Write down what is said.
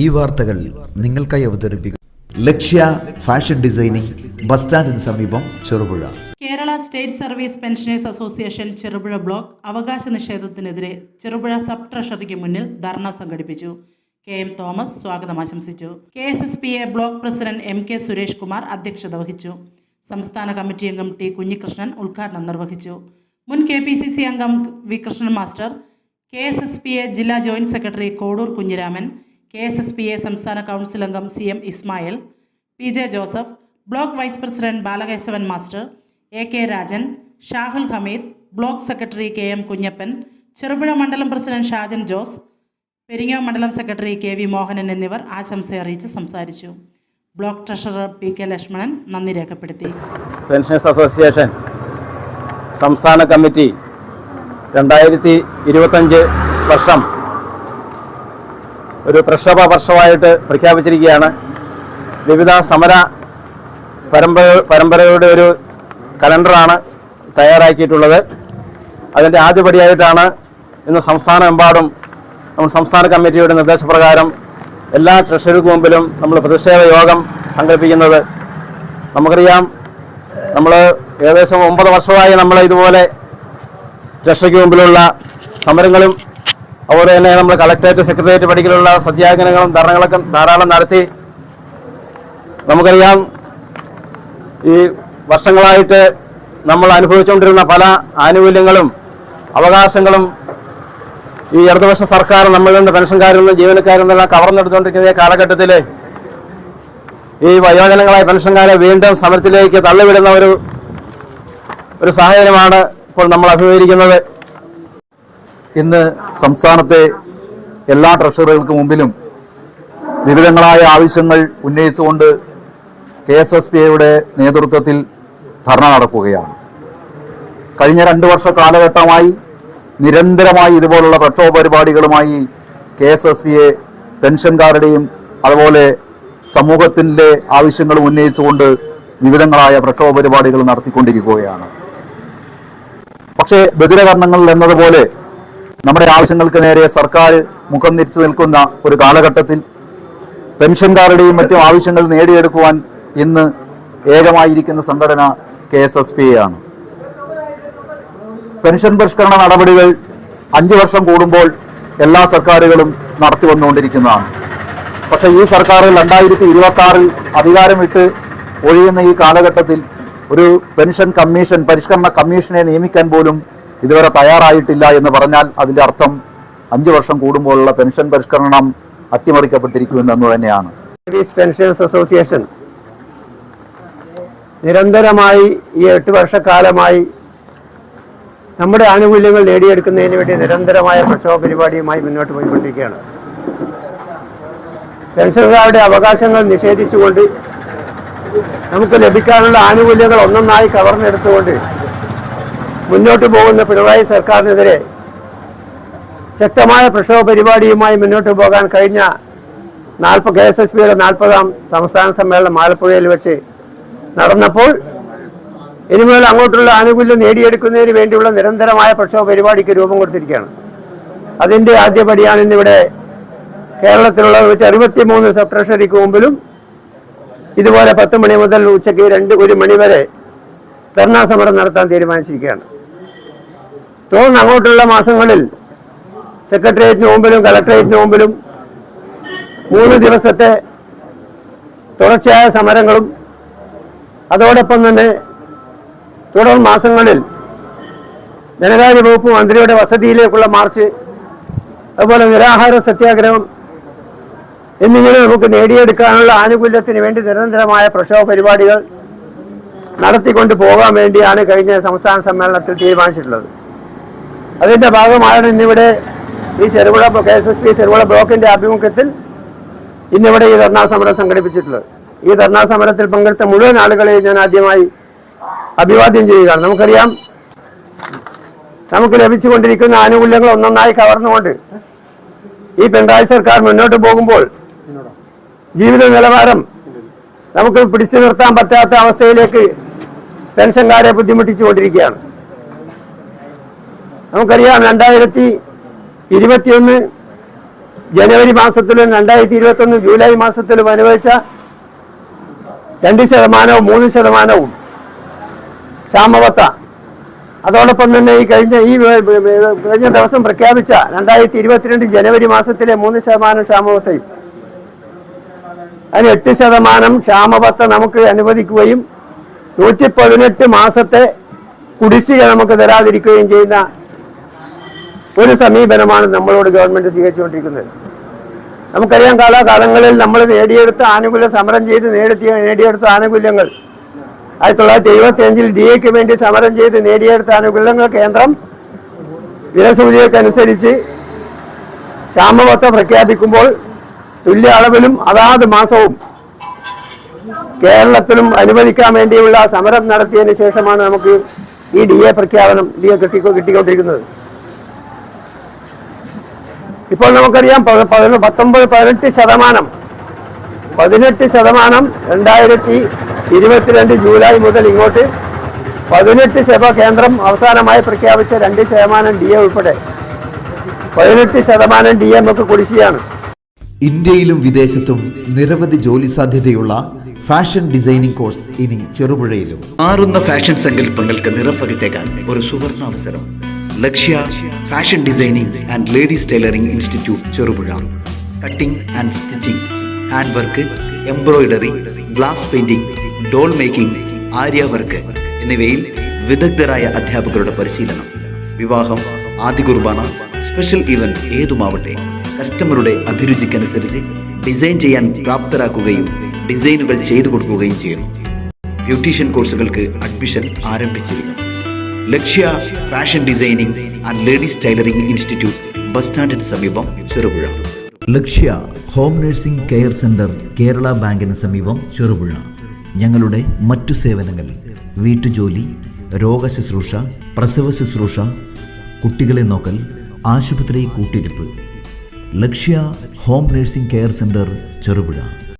ഈ വാർത്തകൾ നിങ്ങൾക്കായി അവതരിപ്പിക്കും. ലക്ഷ്യ ഫാഷൻ ഡിസൈനിങ് ബസ് സ്റ്റാൻഡിന് സമീപം Cherupuzha. Kerala state service pensioners association Cherupuzha block അവകാശ നിഷേധത്തിനെതിരെ ചെറുപുഴ സബ് ട്രഷറിക്ക് മുന്നിൽ ധർണ സംഘടിപ്പിച്ചു. കെ എം തോമസ് സ്വാഗതം ആശംസിച്ചു. K S S P A block president M K Suresh Kumar അധ്യക്ഷത വഹിച്ചു. സംസ്ഥാന കമ്മിറ്റി അംഗം ടി കുഞ്ഞികൃഷ്ണൻ ഉദ്ഘാടനം നിർവഹിച്ചു. മുൻ കെ പി സി സി അംഗം V Krishnan master K S S P A ജില്ലാ joint secretary Kodur Kunhiraman K S S P A സംസ്ഥാന കൗൺസിൽ അംഗം C M Ismail P J Joseph block vice president Balakesavan master A K Rajan Shahul Hameed block secretary K M Kunhappan Cherupuzha മണ്ഡലം president Shajan Jose പെരിങ്ങോ മണ്ഡലം secretary K V Mohanan എന്നിവർ ആശംസ അറിയിച്ച് സംസാരിച്ചു. Block treasurer P K Lakshmanan നന്ദി രേഖപ്പെടുത്തി. Pensioners association സംസ്ഥാന committee രണ്ടായിരത്തി ഇരുപത്തഞ്ച് വർഷം ഒരു പ്രക്ഷോഭ വർഷമായിട്ട് പ്രഖ്യാപിച്ചിരിക്കുകയാണ്. വിവിധ സമര പരമ്പര പരമ്പരയുടെ ഒരു കലണ്ടറാണ് തയ്യാറാക്കിയിട്ടുള്ളത്. അതിന്റെ ആദ്യപടിയായിട്ടാണ് ഇന്ന് സംസ്ഥാനമെമ്പാടും നമ്മൾ സംസ്ഥാന കമ്മിറ്റിയുടെ നിർദ്ദേശപ്രകാരം എല്ലാ ട്രഷറിക്ക് മുമ്പിലും നമ്മൾ പ്രതിഷേധ യോഗം സംഘടിപ്പിക്കുന്നത്. നമുക്കറിയാം നമ്മൾ ഏകദേശം ഒമ്പത് വർഷമായി നമ്മൾ ഇതുപോലെ രക്ഷയ്ക്ക് മുമ്പിലുള്ള സമരങ്ങളും അതുപോലെ തന്നെ നമ്മൾ കളക്ടറേറ്റ് സെക്രട്ടേറിയറ്റ് പഠിക്കലുള്ള സത്യാഗ്രഹങ്ങളും ധർണകളൊക്കെ ധാരാളം നടത്തി നമുക്കറിയാം ഈ വർഷങ്ങളായിട്ട് നമ്മൾ അനുഭവിച്ചുകൊണ്ടിരുന്ന പല ആനുകൂല്യങ്ങളും അവകാശങ്ങളും ഈ ഇടതുപക്ഷ സർക്കാർ നമ്മളിൽ നിന്ന് പെൻഷൻകാരിൽ നിന്ന് ജീവനക്കാരിൽ നിന്നെല്ലാം കവർന്നെടുത്തുകൊണ്ടിരിക്കുന്ന ഈ കാലഘട്ടത്തിൽ ഈ വയോജനങ്ങളായ പെൻഷൻകാരെ വീണ്ടും സമരത്തിലേക്ക് തള്ളിവിടുന്ന ഒരു ഒരു സാഹചര്യമാണ് ഇപ്പോൾ നമ്മൾ അഭിമുഖീകരിക്കുന്നത്. ഇന്ന് സംസ്ഥാനത്തെ എല്ലാ ട്രഷറികൾക്ക് മുമ്പിലും വിവിധങ്ങളായ ആവശ്യങ്ങൾ ഉന്നയിച്ചുകൊണ്ട് കെ എസ് എസ് പി ഐയുടെ നേതൃത്വത്തിൽ ധർണ നടക്കുകയാണ്. കഴിഞ്ഞ രണ്ട് വർഷ കാലഘട്ടമായി നിരന്തരമായി ഇതുപോലുള്ള പ്രക്ഷോഭ പരിപാടികളുമായി K S S P A പെൻഷൻകാരുടെയും അതുപോലെ സമൂഹത്തിന്റെ ആവശ്യങ്ങൾ ഉന്നയിച്ചുകൊണ്ട് വിവിധങ്ങളായ പ്രക്ഷോഭ പരിപാടികൾ നടത്തിക്കൊണ്ടിരിക്കുകയാണ്. പക്ഷേ ബദിരകർണങ്ങൾ എന്നതുപോലെ നമ്മുടെ ആവശ്യങ്ങൾക്ക് നേരെ സർക്കാർ മുഖം തിരിച്ചു നിൽക്കുന്ന ഒരു കാലഘട്ടത്തിൽ പെൻഷൻകാരുടെയും മറ്റും ആവശ്യങ്ങൾ നേടിയെടുക്കുവാൻ ഇന്ന് ഏകമായിരിക്കുന്ന സംഘടന കെ എസ് എസ് പി ആണ്. പെൻഷൻ പരിഷ്കരണ നടപടികൾ അഞ്ചു വർഷം കൂടുമ്പോൾ എല്ലാ സർക്കാരുകളും നടത്തി വന്നുകൊണ്ടിരിക്കുന്നതാണ്. പക്ഷേ ഈ സർക്കാർ രണ്ടായിരത്തി ഇരുപത്തി ആറിൽ അധികാരം വിട്ട് ഒഴിയുന്ന ഈ കാലഘട്ടത്തിൽ ഒരു പെൻഷൻ കമ്മീഷൻ പരിഷ്കരണ കമ്മീഷനെ നിയമിക്കാൻ പോലും ഇതുവരെ തയ്യാറായിട്ടില്ല എന്ന് പറഞ്ഞാൽ അതിന്റെ അർത്ഥം അഞ്ചു വർഷം കൂടുമ്പോഴുള്ള പെൻഷൻ പരിഷ്കരണം അട്ടിമറിക്കപ്പെട്ടിരിക്കുമെന്നു തന്നെയാണ്. സർവീസ് പെൻഷൻസ് അസോസിയേഷൻ നിരന്തരമായി ഈ എട്ട് വർഷക്കാലമായി നമ്മുടെ ആനുകൂല്യങ്ങൾ നേടിയെടുക്കുന്നതിന് വേണ്ടി നിരന്തരമായ പ്രക്ഷോഭ പരിപാടിയുമായി മുന്നോട്ട് പോയിക്കൊണ്ടിരിക്കുകയാണ്. പെൻഷൻകാരുടെ അവകാശങ്ങൾ നിഷേധിച്ചുകൊണ്ട് നമുക്ക് ലഭിക്കാനുള്ള ആനുകൂല്യങ്ങൾ ഒന്നൊന്നായി കവർന്നെടുത്തുകൊണ്ട് മുന്നോട്ട് പോകുന്ന പിണറായി സർക്കാരിനെതിരെ ശക്തമായ പ്രക്ഷോഭ പരിപാടിയുമായി മുന്നോട്ട് പോകാൻ കഴിഞ്ഞ നാൽപ്പത് കെ എസ് എസ് പിയുടെ നാൽപ്പതാം സംസ്ഥാന സമ്മേളനം ആലപ്പുഴയിൽ വെച്ച് നടന്നപ്പോൾ ഇനിമുതൽ അങ്ങോട്ടുള്ള ആനുകൂല്യം നേടിയെടുക്കുന്നതിന് വേണ്ടിയുള്ള നിരന്തരമായ പ്രക്ഷോഭ പരിപാടിക്ക് രൂപം കൊടുത്തിരിക്കുകയാണ്. അതിന്റെ ആദ്യപടിയാണ് ഇന്നിവിടെ കേരളത്തിലുള്ള അറുപത്തി മൂന്ന് സബ് ട്രഷറിക്ക് മുമ്പിലും ഇതുപോലെ പത്ത് മണി മുതൽ ഉച്ചയ്ക്ക് രണ്ട് ഒരു മണി വരെ ധർണാ സമരം നടത്താൻ തീരുമാനിച്ചിരിക്കുകയാണ്. തുടർന്ന് അങ്ങോട്ടുള്ള മാസങ്ങളിൽ സെക്രട്ടേറിയറ്റിന് മുമ്പിലും കലക്ടറേറ്റിന് മുമ്പിലും മൂന്ന് ദിവസത്തെ തുടർച്ചയായ സമരങ്ങളും അതോടൊപ്പം തന്നെ തുടർ മാസങ്ങളിൽ ധനകാര്യ വകുപ്പ് മന്ത്രിയുടെ വസതിയിലേക്കുള്ള മാർച്ച് അതുപോലെ നിരാഹാര സത്യാഗ്രഹം എന്നിങ്ങനെ നമുക്ക് നേടിയെടുക്കാനുള്ള ആനുകൂല്യത്തിന് വേണ്ടി നിരന്തരമായ പ്രക്ഷോഭ പരിപാടികൾ നടത്തിക്കൊണ്ട് പോകാൻ വേണ്ടിയാണ് കഴിഞ്ഞ സംസ്ഥാന സമ്മേളനത്തിൽ തീരുമാനിച്ചിട്ടുള്ളത്. അതിന്റെ ഭാഗമായാണ് ഇന്നിവിടെ ഈ Cherupuzha K S S P Cherupuzha ബ്ലോക്കിന്റെ ആഭിമുഖ്യത്തിൽ ഇന്നിവിടെ ഈ ധർണാ സമരം സംഘടിപ്പിച്ചിട്ടുള്ളത്. ഈ ധർണാ സമരത്തിൽ പങ്കെടുത്ത മുഴുവൻ ആളുകളെയും ഞാൻ ആദ്യമായി അഭിവാദ്യം ചെയ്യുകയാണ്. നമുക്കറിയാം നമുക്ക് ലഭിച്ചുകൊണ്ടിരിക്കുന്ന ആനുകൂല്യങ്ങൾ ഒന്നൊന്നായി കവർന്നുകൊണ്ട് ഈ പിണറായി സർക്കാർ മുന്നോട്ട് പോകുമ്പോൾ ജീവിത നിലവാരം നമുക്ക് പിടിച്ചു നിർത്താൻ പറ്റാത്ത അവസ്ഥയിലേക്ക് പെൻഷൻകാരെ ബുദ്ധിമുട്ടിച്ചുകൊണ്ടിരിക്കുകയാണ്. നമുക്കറിയാം രണ്ടായിരത്തി ഇരുപത്തിയൊന്ന് ജനുവരി മാസത്തിലും രണ്ടായിരത്തി ഇരുപത്തൊന്ന് ജൂലൈ മാസത്തിലും അനുവദിച്ച രണ്ട് ശതമാനവും മൂന്ന് ശതമാനവും ക്ഷാമവത്ത. അതോടൊപ്പം തന്നെ ഈ കഴിഞ്ഞ ഈ കഴിഞ്ഞ ദിവസം പ്രഖ്യാപിച്ച രണ്ടായിരത്തി ഇരുപത്തിരണ്ട് ജനുവരി മാസത്തിലെ മൂന്ന് ശതമാനം ക്ഷാമവത്തയും. അതിന് എട്ട് ശതമാനം ക്ഷാമബത്ത നമുക്ക് അനുവദിക്കുകയും നൂറ്റി പതിനെട്ട് മാസത്തെ കുടിശ്ശിക നമുക്ക് തരാതിരിക്കുകയും ചെയ്യുന്ന ഒരു സമീപനമാണ് നമ്മളോട് ഗവൺമെന്റ് സ്വീകരിച്ചുകൊണ്ടിരിക്കുന്നത്. നമുക്കറിയാം കാലാകാലങ്ങളിൽ നമ്മൾ നേടിയെടുത്ത ആനുകൂല്യം സമരം ചെയ്ത് നേടിയ നേടിയെടുത്ത ആനുകൂല്യങ്ങൾ. ആയിരത്തി തൊള്ളായിരത്തി എഴുപത്തി അഞ്ചിൽ ഡി എക്ക് വേണ്ടി സമരം ചെയ്ത് നേടിയെടുത്ത ആനുകൂല്യങ്ങൾ കേന്ദ്രം വിലസൂചികക്കനുസരിച്ച് ക്ഷാമബത്ത പ്രഖ്യാപിക്കുമ്പോൾ തുല്യ അളവിലും അതാത് മാസവും കേരളത്തിലും അനുവദിക്കാൻ വേണ്ടിയുള്ള സമരം നടത്തിയതിന് ശേഷമാണ് നമുക്ക് ഈ ഡി എ പ്രഖ്യാപനം ഡി എ കിട്ടി കിട്ടിക്കൊണ്ടിരിക്കുന്നത്. ഇപ്പോൾ നമുക്കറിയാം പത്തൊമ്പത് പതിനെട്ട് ശതമാനം പതിനെട്ട് ശതമാനം രണ്ടായിരത്തി ഇരുപത്തിരണ്ട് ജൂലൈ മുതൽ ഇങ്ങോട്ട് പതിനെട്ട് ശത കേന്ദ്രം അവസാനമായി പ്രഖ്യാപിച്ച രണ്ട് ശതമാനം ഡി എ ഉൾപ്പെടെ. പതിനെട്ട് ശതമാനം ഡി എ നമുക്ക് കുടിശ്ശിയാണ് ഇന്ത്യയിലും വിദേശത്തും നിരവധി ജോലി സാധ്യതയുള്ള ഫാഷൻ ഡിസൈനിംഗ് കോഴ്സ് ഇനി ചെറുപുഴയിലും. മാറുന്ന ഫാഷൻ സങ്കല്പങ്ങൾക്ക് നിറം പകിട്ടേക്കാൻ ഒരു സുവർണ അവസരം. Lakshya fashion designing and ladies tailoring institute Cherupuzha. Cutting and stitching hand work embroidery glass painting doll making aari work എന്നിവയിൽ വിദഗ്ധരായ അധ്യാപകരുടെ പരിശീലനം വിവാഹം ആദ്യ കുർബാന സ്പെഷ്യൽ ഇവന്റ് ഏതുമാവട്ടെ കസ്റ്റമറുടെ അഭിരുചിക്കനുസരിച്ച് ഡിസൈൻ ചെയ്യാൻ പ്രാപ്തരാക്കുകയും ഡിസൈനുകൾ ചെയ്തു കൊടുക്കുകയും ചെയ്യുന്നു. ബ്യൂട്ടീഷ്യൻ കോഴ്സുകൾക്ക് അഡ്മിഷൻ ആരംഭിച്ചിരിക്കുന്നു. Lakshya fashion designing and ladies tailoring institute bus സ്റ്റാൻഡിന് സമീപം Cherupuzha. Lakshya home nursing care centre Kerala ബാങ്കിന് സമീപം ചെറുപുഴ. ഞങ്ങളുടെ മറ്റു സേവനങ്ങൾ വീട്ടുജോലി രോഗശുശ്രൂഷ പ്രസവ ശുശ്രൂഷ കുട്ടികളെ നോക്കൽ ആശുപത്രി കൂട്ടിരിപ്പ്. Lakshya home nursing care centre Cherupuzha.